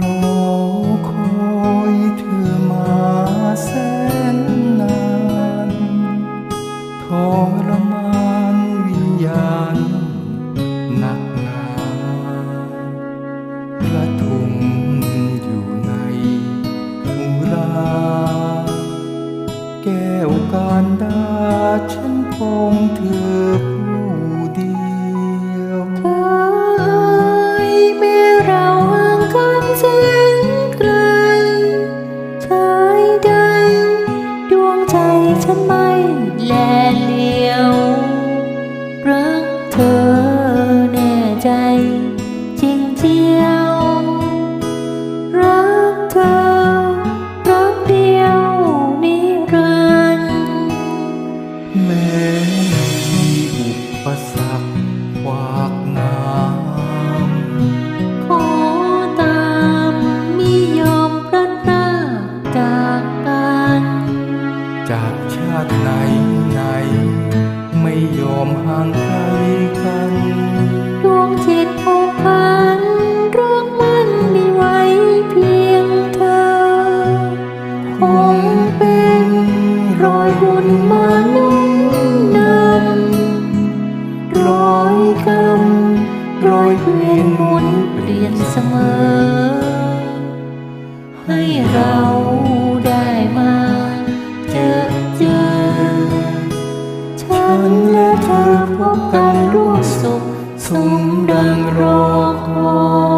รอคอยเธอมาแสนนานทรมานวิญญาณหนักหนาระทมอยู่ในอุรา แก้วการดาฉันคงเธอ แลเหลียว รักเธอแน่ใจ จริงเจียว รักเธอ รักเดียวนิรันดร์ จากชาติไหนไหน ไม่ยอมห่างไกลกันดวงจิตผูกพันรักมันไมีไวเพียงเธอ คงเป็นรอยบุญมานุ่มนำรอยกรรมรอยเวียนหมุนเปลี่ยนเสมอ ให้เรา บกันร่วมสุขสมดังรอคอย